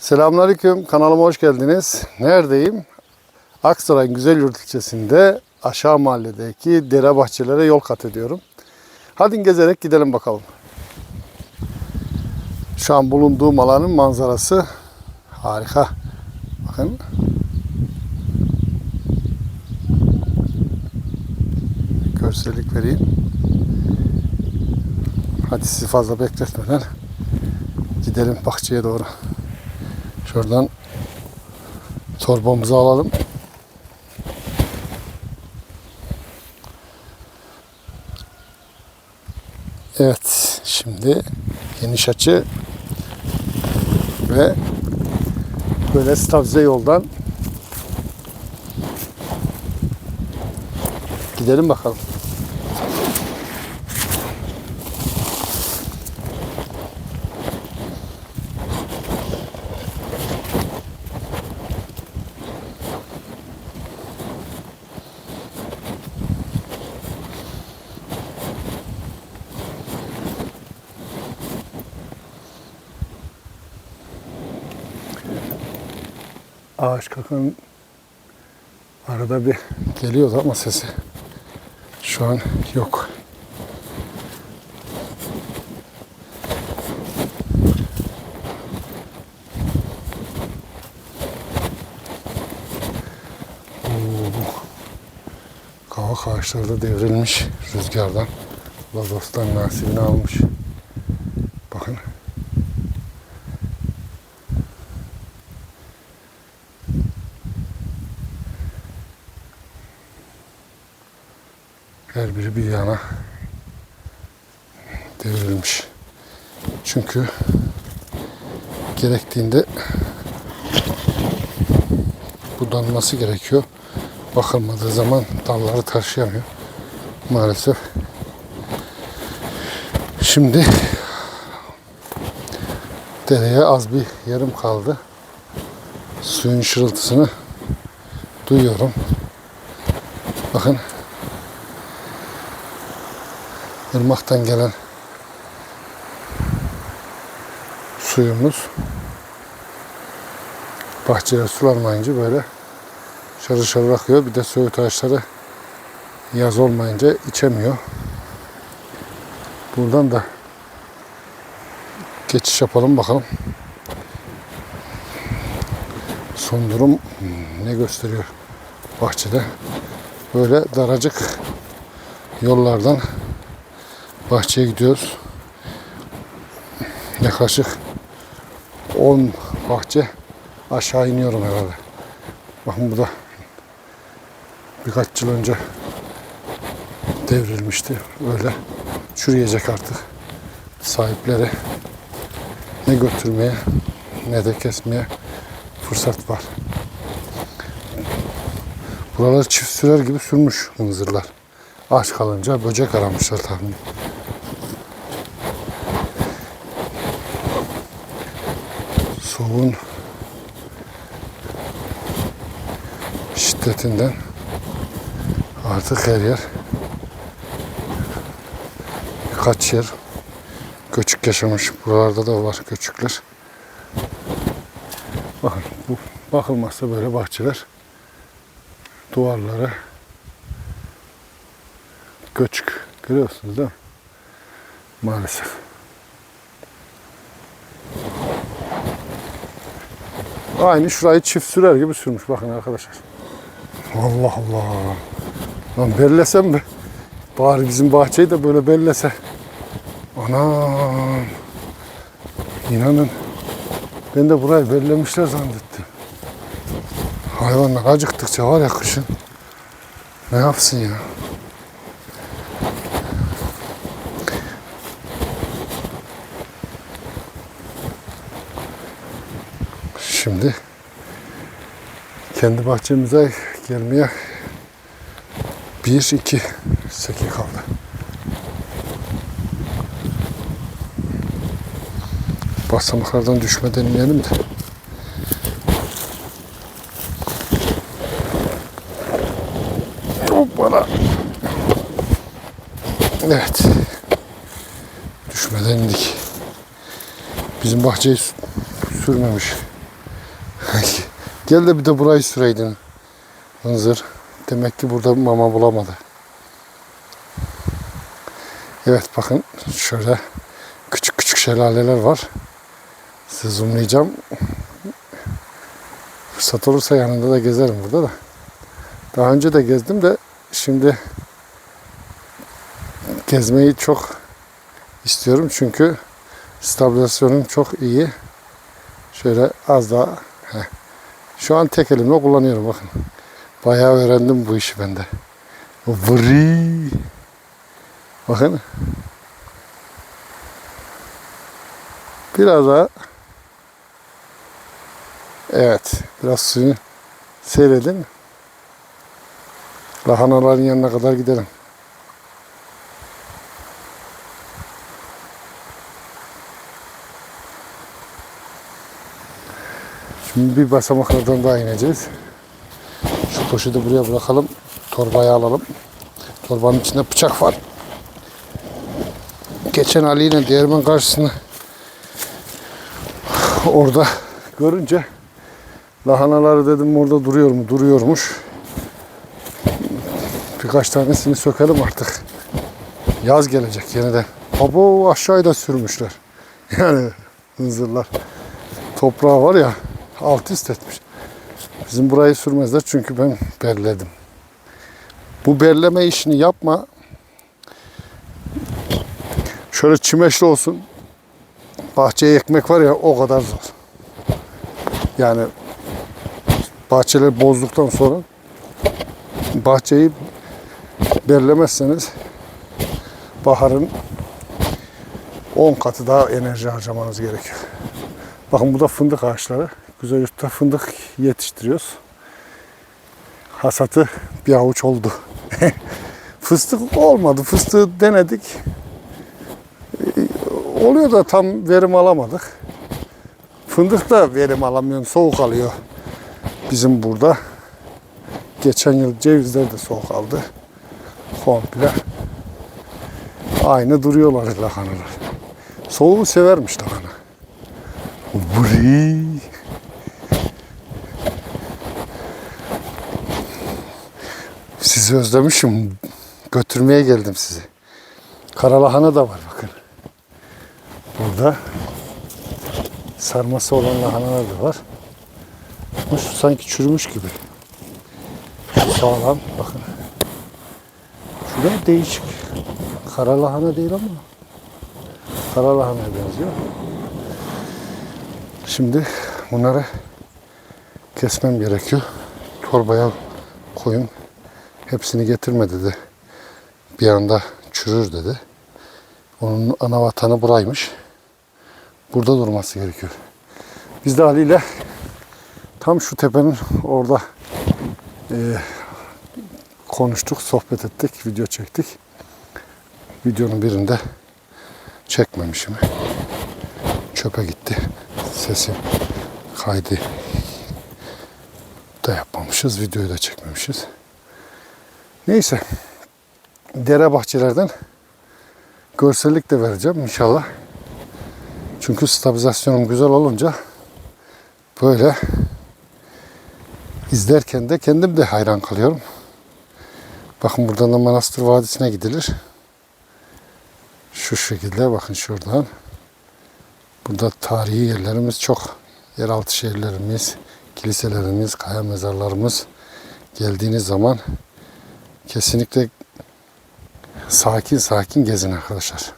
Selamünaleyküm. Kanalıma hoş geldiniz. Neredeyim? Aksaray'ın Güzelyurt ilçesinde aşağı mahalledeki dere bahçelere yol kat ediyorum. Hadi gezerek gidelim bakalım. Şu an bulunduğum alanın manzarası harika. Bakın. Görsellik vereyim. Hadi sizi fazla bekletmeden gidelim bahçeye doğru. Şuradan torbamızı alalım. Evet, şimdi geniş açı ve böyle stabilize yoldan gidelim bakalım. Ağaç kakan arada bir geliyordu ama sesi şu an yok. Kavak ağaçları da devrilmiş rüzgardan. Lazos'tan nasibini almış. Bakın. Her biri bir yana devrilmiş. Çünkü gerektiğinde budanması gerekiyor. Bakılmadığı zaman dalları taşıyamıyor. Maalesef. Şimdi dereye az bir yarım kaldı. Suyun şırıltısını duyuyorum. Bakın ırmaktan gelen suyumuz bahçeye sulanmayınca böyle şarıl şarıl akıyor. Bir de söğüt ağaçları yaz olmayınca içemiyor. Buradan da geçiş yapalım bakalım. Son durum ne gösteriyor bahçede. Böyle daracık yollardan bahçeye gidiyoruz. Yaklaşık 10 bahçe aşağı iniyorum herhalde. Bakın bu da birkaç yıl önce devrilmişti. Öyle çürüyecek artık. Sahipleri ne götürmeye ne de kesmeye fırsat var. Buralar çift sürer gibi sürmüş mınzırlar. Aç kalınca böcek aramışlar tahmin. Soğuğun şiddetinden artık her yer birkaç yer göçük yaşamış. Buralarda da var göçükler. Bakın bu bakılmazsa böyle bahçeler duvarları göçük. Görüyorsunuz değil mi? Maalesef. Aynı şurayı çift sürer gibi sürmüş bakın arkadaşlar. Allah Allah. Lan bellesem mi? Bari bizim bahçeyi de böyle bellese. Anam. İnanın. Ben de burayı bellemişler zannettim. Hayvanlar acıktıkça var ya kışın. Ne yapsın ya? Şimdi kendi bahçemize gelmeye bir iki seki kaldı. Basamaklardan düşme deneyelim de. Hoppala. Evet. Düşmeden indik. Bizim bahçeyi sürmemiş. Gel de bir de burayı süreydin. Hınzır. Demek ki burada mama bulamadı. Evet bakın şöyle küçük küçük şelaleler var. Size zoomlayacağım. Fırsat olursa yanında da gezerim burada da. Daha önce de gezdim de şimdi gezmeyi çok istiyorum çünkü stabilizasyonum çok iyi. Şöyle az daha Şu an tek elimle kullanıyorum bakın. Bayağı öğrendim bu işi bende. Vri. Bakın. Biraz daha Evet. Biraz suyu seyredin. Lahanaların yanına kadar gidelim. Şimdi bir basamaklardan daha ineceğiz. Şu poşeti buraya bırakalım. Torbayı alalım. Torbanın içinde bıçak var. Geçen Ali ile değirmen karşısında orada görünce lahanaları dedim orada duruyor mu? Duruyormuş. Birkaç tanesini sökelim artık. Yaz gelecek yeniden. Abo aşağıya da sürmüşler. Yani hınzırlar. Toprağı var ya alt üst etmiş. Bizim burayı sürmezler çünkü ben berledim. Bu berleme işini yapma. Şöyle çimeşli olsun. Bahçeye ekmek var ya o kadar zor. Yani bahçeleri bozduktan sonra bahçeyi berlemezseniz baharın 10 katı daha enerji harcamanız gerekiyor. Bakın bu da fındık ağaçları. Güzel yurtta fındık yetiştiriyoruz. Hasatı bir avuç oldu. Fıstık olmadı. Fıstığı denedik. Ee, Oluyor da tam verim alamadık. Fındık da verim alamıyorum. Soğuk alıyor. Bizim burada. Geçen yıl cevizler de soğuk aldı. Komple. Aynı duruyorlar lahanalar. Soğuğu severmiş lahana. Vuri. Sizi özlemişim. Götürmeye geldim sizi. Karalahana da var bakın. Burada sarması olan lahanalar da var. Şu sanki çürümüş gibi. Şu sağlam bakın. Şu da değişik. Kara lahana değil ama kara lahanaya benziyor. Şimdi bunları kesmem gerekiyor. Torbaya koyun. Hepsini getirme dedi. Bir anda çürür dedi. Onun ana vatanı buraymış. Burada durması gerekiyor. Biz de Ali ile tam şu tepenin orada e, konuştuk, sohbet ettik, video çektik. Videonun birinde çekmemişim. Çöpe gitti. Sesi kaydı da yapmamışız. Videoyu da çekmemişiz. Neyse. Dere bahçelerden görsellik de vereceğim inşallah. Çünkü stabilizasyonum güzel olunca böyle izlerken de kendim de hayran kalıyorum. Bakın buradan da Manastır Vadisi'ne gidilir. Şu şekilde bakın şuradan. Burada tarihi yerlerimiz çok. Yeraltı şehirlerimiz, kiliselerimiz, kaya mezarlarımız geldiğiniz zaman kesinlikle sakin sakin gezin arkadaşlar.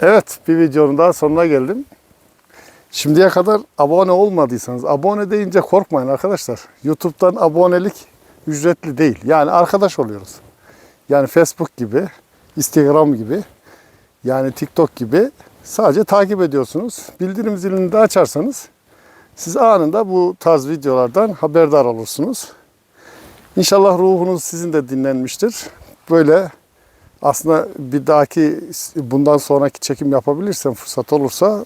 Evet bir videonun daha sonuna geldim. Şimdiye kadar abone olmadıysanız abone deyince korkmayın arkadaşlar. YouTube'dan abonelik ücretli değil. Yani arkadaş oluyoruz. Yani Facebook gibi, Instagram gibi, yani TikTok gibi sadece takip ediyorsunuz. Bildirim zilini de açarsanız siz anında bu tarz videolardan haberdar olursunuz. İnşallah ruhunuz sizin de dinlenmiştir. Böyle aslında bir dahaki bundan sonraki çekim yapabilirsem fırsat olursa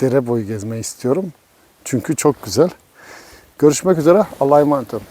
dere boyu gezmeyi istiyorum. Çünkü çok güzel. Görüşmek üzere. Allah'a emanet olun.